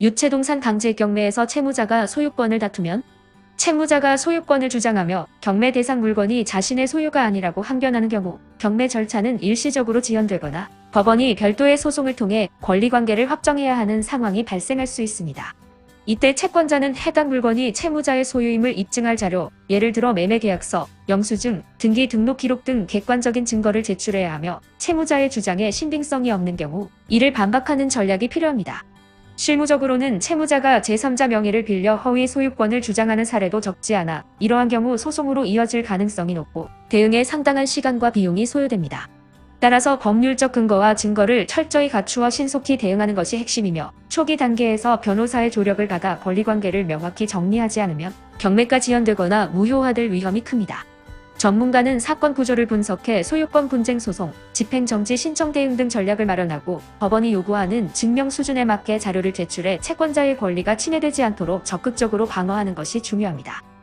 유체동산 강제 경매에서 채무자가 소유권을 다투면 채무자가 소유권을 주장하며 경매 대상 물건이 자신의 소유가 아니라고 항변하는 경우 경매 절차는 일시적으로 지연되거나 법원이 별도의 소송을 통해 권리관계를 확정해야 하는 상황이 발생할 수 있습니다. 이때 채권자는 해당 물건이 채무자의 소유임을 입증할 자료, 예를 들어 매매계약서, 영수증, 등기 등록 기록 등 객관적인 증거를 제출해야 하며 채무자의 주장에 신빙성이 없는 경우 이를 반박하는 전략이 필요합니다. 실무적으로는 채무자가 제3자 명의를 빌려 허위 소유권을 주장하는 사례도 적지 않아 이러한 경우 소송으로 이어질 가능성이 높고 대응에 상당한 시간과 비용이 소요됩니다. 따라서 법률적 근거와 증거를 철저히 갖추어 신속히 대응하는 것이 핵심이며 초기 단계에서 변호사의 조력을 받아 권리관계를 명확히 정리하지 않으면 경매가 지연되거나 무효화될 위험이 큽니다. 전문가는 사건 구조를 분석해 소유권 분쟁 소송, 집행정지 신청 대응 등 전략을 마련하고 법원이 요구하는 증명 수준에 맞게 자료를 제출해 채권자의 권리가 침해되지 않도록 적극적으로 방어하는 것이 중요합니다.